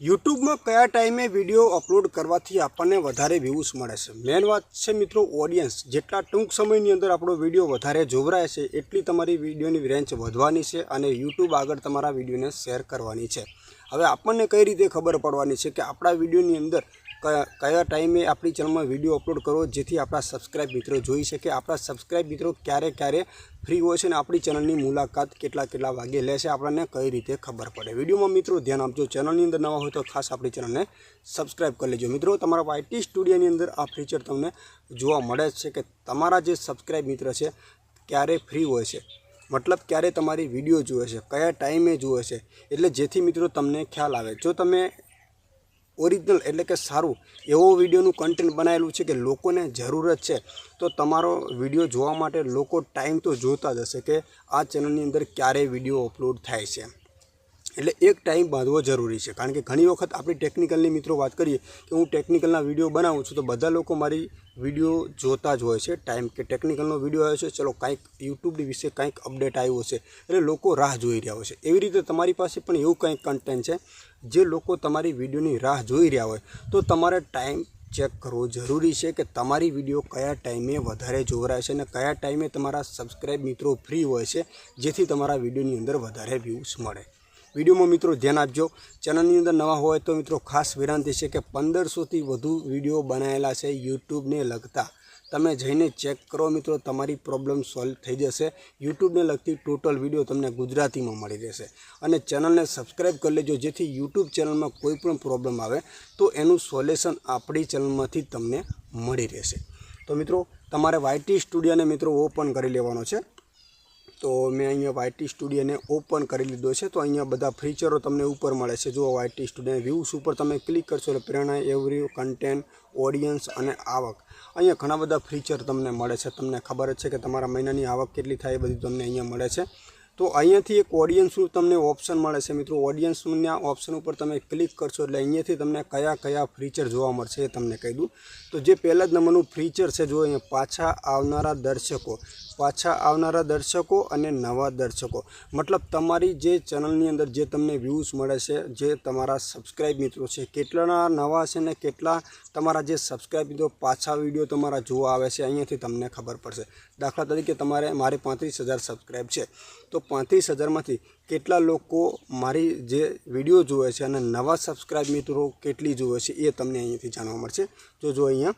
યુટ્યુબમાં કયા ટાઈમે વીડિયો અપલોડ કરવાથી આપણને વધારે વ્યૂઝ મળે છે? મેન વાત છે મિત્રો ઓડિયન્સ જેટલા ટૂંક સમયની અંદર આપણો વીડિયો વધારે જોવરાય છે, એટલી તમારી વિડીયોની રેન્જ વધવાની છે અને યુટ્યુબ આગળ તમારા વિડીયોને શેર કરવાની છે. હવે આપણને કઈ રીતે ખબર પડવાની છે કે આપણા વિડીયોની અંદર કયા ટાઈમે આપણી ચેનલમાં વીડિયો અપલોડ કરવો જેથી આપણા સબસ્ક્રાઇબ મિત્રો જોઈ શકે. આપણા સબસ્ક્રાઇબ મિત્રો ક્યારે ક્યારે ફ્રી હોય છે અને આપણી ચેનલની મુલાકાત કેટલા કેટલા વાગે લે છે આપણને કઈ રીતે ખબર પડે. વિડીયોમાં મિત્રો ધ્યાન આપજો. ચેનલની અંદર નવા હોય તો ખાસ આપણી ચેનલને સબસ્ક્રાઇબ કરી લેજો. મિત્રો, તમારા વાયટી સ્ટુડિયોની અંદર આ ફીચર તમને જોવા મળે છે કે તમારા જે સબસ્ક્રાઇબ મિત્ર છે ક્યારે ફ્રી હોય છે. મતલબ ક્યારે તમારી વીડિયો જુએ છે, કયા ટાઈમે જુએ છે. એટલે જેથી મિત્રો તમને ખ્યાલ આવે. જો તમે ઓરિજિનલ એટલે કે સારું એવો વિડીયોનું કન્ટેન્ટ બનાવેલું છે કે લોકોને જરૂરત છે. તો તમારો વીડિયો જોવા માટે લોકો ટાઈમ તો જોતા જ હશે કે આ ચેનલની અંદર ક્યારે વીડિયો અપલોડ થાય છે. એટલે એક ટાઈમ બાંધવો જરૂરી છે. કારણ કે ઘણી વખત આપણી ટેકનિકલની મિત્રો વાત કરીએ કે હું ટેકનિકલના વીડિયો બનાવું છું તો બધા લોકો મારી વીડિયો જોતા જ હોય છે ટાઈમ કે ટેકનિકલનો વીડિયો આવ્યો છે, ચલો કાંઈક યુટ્યુબની વિશે કાંઈક અપડેટ આવ્યો છે એટલે લોકો રાહ જોઈ રહ્યા હોય છે. એવી રીતે તમારી પાસે પણ એવું કંઈક કન્ટેન્ટ છે જે લોકો તમારી વિડીયોની રાહ જોઈ રહ્યા હોય. તો તમારે ટાઈમ ચેક કરવો જરૂરી છે કે તમારી વીડિયો કયા ટાઈમે વધારે જોવરાય છે અને કયા ટાઈમે તમારા સબસ્ક્રાઈબ મિત્રો ફ્રી હોય છે, જેથી તમારા વિડીયોની અંદર વધારે વ્યૂઝ મળે. વિડીયોમાં મિત્રો ધ્યાન આપજો. ચેનલની અંદર નવા હોય તો મિત્રો ખાસ વિનંતી છે કે પંદરસોથી વધુ વીડિયો બનાવેલા છે યુટ્યુબને લગતા. તમે જઈને ચેક કરો મિત્રો, તમારી પ્રોબ્લેમ સોલ્વ થઈ જશે. યુટ્યુબને લગતી ટોટલ વીડિયો તમને ગુજરાતીમાં મળી રહેશે. અને ચેનલને સબસ્ક્રાઈબ કરી લેજો, જેથી યુટ્યુબ ચેનલમાં કોઈ પણ પ્રોબ્લેમ આવે તો એનું સોલ્યુશન આપણી ચેનલમાંથી તમને મળી રહેશે. તો મિત્રો, તમારે વાયટી સ્ટુડિયોને મિત્રો ઓપન કરી લેવાનો છે. તો મેં અહીંયા વાયટી સ્ટુડિયોને ઓપન કરી લીધો છે. તો અહીંયા બધા ફીચરો તમને ઉપર મળે છે. જુઓ વાયટી સ્ટુડિયો વ્યૂઝ ઉપર તમે ક્લિક કરશો એટલે પ્રેરણા એવરી કન્ટેન્ટ ઓડિયન્સ અને આવક. અહીંયા ઘણા બધા ફીચર તમને મળે છે. તમને ખબર જ છે કે તમારા મહિનાની આવક કેટલી થાય એ બધું તમને અહીંયા મળે છે. તો અહીંયાથી એક ઓડિયન્સનું તમને ઓપ્શન મળે છે મિત્રો. ઓડિયન્સના ઓપ્શન ઉપર તમે ક્લિક કરશો એટલે અહીંયાથી તમને કયા કયા ફીચર જોવા મળશે એ તમને કહી દઉં. તો જે પહેલાં જ નંબરનું ફીચર છે જો અહીંયા પાછા આવનારા દર્શકો, પાછા આવનારા દર્શકો અને નવા દર્શકો. મતલબ તમારી જે ચેનલની અંદર જે તમને વ્યૂઝ મળે છે, જે તમારા સબસ્ક્રાઈબ મિત્રો છે, કેટલાના નવા છે ને કેટલા તમારા જે સબસ્ક્રાઈબ મિત્રો પાછા વીડિયો તમારા જોવા આવે છે, અહીંયાથી તમને ખબર પડશે. દાખલા તરીકે તમારે, મારે પાંત્રીસ હજાર સબસ્ક્રાઈબ છે. તો પાંત્રીસ હજારમાંથી કેટલા લોકો મારી જે વીડિયો જુએ છે અને નવા સબસ્ક્રાઈબ મિત્રો કેટલી જુએ છે એ તમને અહીંયાથી જાણવા મળશે. જો જો અહીંયા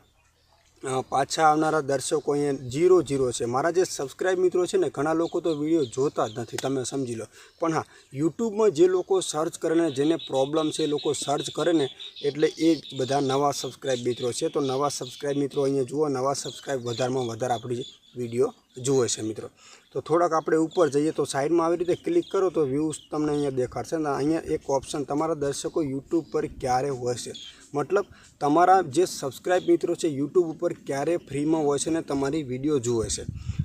પાછા આવનારા દર્શકો અહીંયા જીરો જીરો છે. મારા જે સબસ્ક્રાઈબ મિત્રો છે ને, ઘણા લોકો તો વીડિયો જોતા જ નથી, તમે સમજી લો. પણ હા, યુટ્યુબમાં જે લોકો સર્ચ કરે ને, જેને પ્રોબ્લેમ છે એ લોકો સર્ચ કરે ને, એટલે એ બધા નવા સબસ્ક્રાઈબ મિત્રો છે. તો નવા સબસ્ક્રાઈબ મિત્રો અહીંયા જુઓ, નવા સબસ્ક્રાઈબ વધારમાં વધારે આપણી વીડિયો જુએ છે મિત્રો. તો થોડાક આપણે ઉપર જઈએ તો સાઈડમાં આવી રીતે ક્લિક કરો તો વ્યૂઝ તમને અહીંયા દેખાડશે અને અહીંયા એક ઓપ્શન તમારા દર્શકો યુટ્યુબ પર ક્યારે હોય છે. મતલબ તમારા જે સબસ્ક્રાઇબ મિત્રો છે યુટ્યુબ ઉપર ક્યારે ફ્રીમાં હોય છે ને તમારી વીડિયો જુએ છે.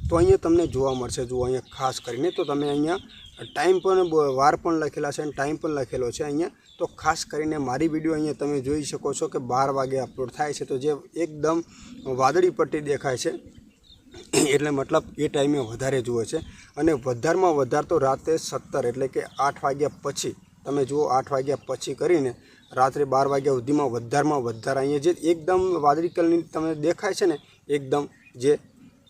તો અહીંયા તમને જોવા મળશે. જુઓ અહીંયા ખાસ કરીને તો તમે અહીંયા ટાઈમ પણ વાર પણ લખેલા છે અને ટાઈમ પણ લખેલો છે અહીંયા. તો ખાસ કરીને મારી વીડિયો અહીંયા તમે જોઈ શકો છો કે બાર વાગે અપલોડ થાય છે. તો જે એકદમ વાદળી પટ્ટી દેખાય છે. એટલે મતલબ એ ટાઈમે વધારે જુએ છે. અને વધારમાં વધારે તો રાતે સત્તર એટલે કે આઠ વાગ્યા પછી, તમે જુઓ આઠ વાગ્યા પછી કરીને રાત્રે બાર વાગ્યા સુધીમાં વધારમાં વધારે અહીંયા જે એકદમ વાદળી કલરની તમને દેખાય છે ને, એકદમ જે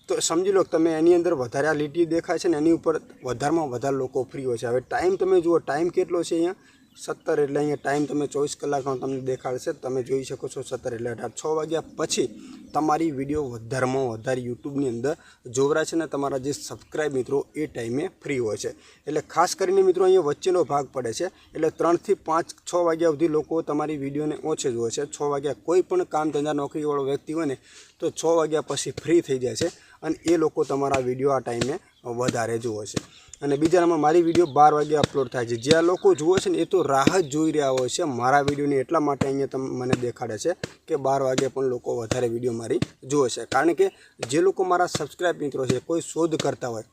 તો સમજી લો તમે એની અંદર વધારે લીટી દેખાય છે ને, એની ઉપર વધારમાં વધારે લોકો ફ્રી હોય છે. હવે ટાઈમ તમે જુઓ, ટાઈમ કેટલો છે અહીંયા? સત્તર એટલે અહીંયા ટાઈમ તમે ચોવીસ કલાકનો તમને દેખાડશે. તમે જોઈ શકો છો સત્તર એટલે અઢાર. છ વાગ્યા પછી તમારી વીડિયો વધારેમાં વધારે યુટ્યુબની અંદર જોવરાશે છે ને તમારા જે સબસ્ક્રાઈબ મિત્રો એ ટાઈમે ફ્રી હોય છે. એટલે ખાસ કરીને મિત્રો અહીંયા વચ્ચેનો ભાગ પડે છે. એટલે ત્રણથી પાંચ, છ વાગ્યા સુધી લોકો તમારી વિડીયોને ઓછે હોય છે. છ વાગ્યા કોઈ પણ કામ ધંધા નોકરીવાળો વ્યક્તિ હોય ને તો છ વાગ્યા પછી ફ્રી થઈ જાય છે. અને એ લોકો તમારા વીડિયો આ ટાઈમે વધારે જુએ છે. અને બીજા નંબર મારી વીડિયો બાર વાગે અપલોડ થાય છે. જ્યાં લોકો જુએ છે ને, એ તો રાહ જ જોઈ રહ્યા હોય છે. મારા વિડીયોને એટલા માટે અહીંયા તમે, મને દેખાડે છે કે બાર વાગે પણ લોકો વધારે વીડિયો મારી જુએ છે. કારણ કે જે લોકો મારા સબસ્ક્રાઈબ મિત્રો છે, કોઈ શોધ કરતા હોય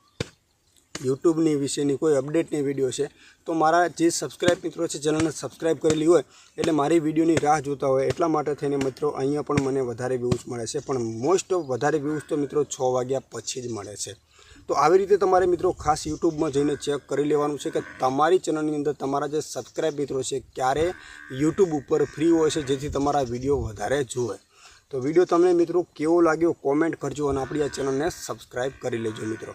યુટ્યુબની વિશેની કોઈ અપડેટની વીડિયો છે, તો મારા જે સબસ્ક્રાઇબ મિત્રો છે ચેનલને સબસ્ક્રાઈબ કરેલી હોય, એટલે મારી વિડીયોની રાહ જોતા હોય, એટલા માટે થઈને મિત્રો અહીંયા પણ મને વધારે વ્યૂઝ મળે છે, પણ મોસ્ટ ઓફ વધારે વ્યૂઝ તો મિત્રો છ વાગ્યા પછી જ મળે છે. તો આવી રીતે તમારે મિત્રો ખાસ યુટ્યુબમાં જઈને ચેક કરી લેવાનું છે કે તમારી ચેનલની અંદર તમારા જે સબસ્ક્રાઇબ મિત્રો છે, ક્યારે યુટ્યુબ ઉપર ફ્રી હોય છે, જેથી તમારા વીડિયો વધારે જુએ. તો વીડિયો તમને મિત્રો કેવો લાગ્યો કોમેન્ટ કરજો અને આપણી આ ચેનલને સબસ્ક્રાઈબ કરી લેજો મિત્રો.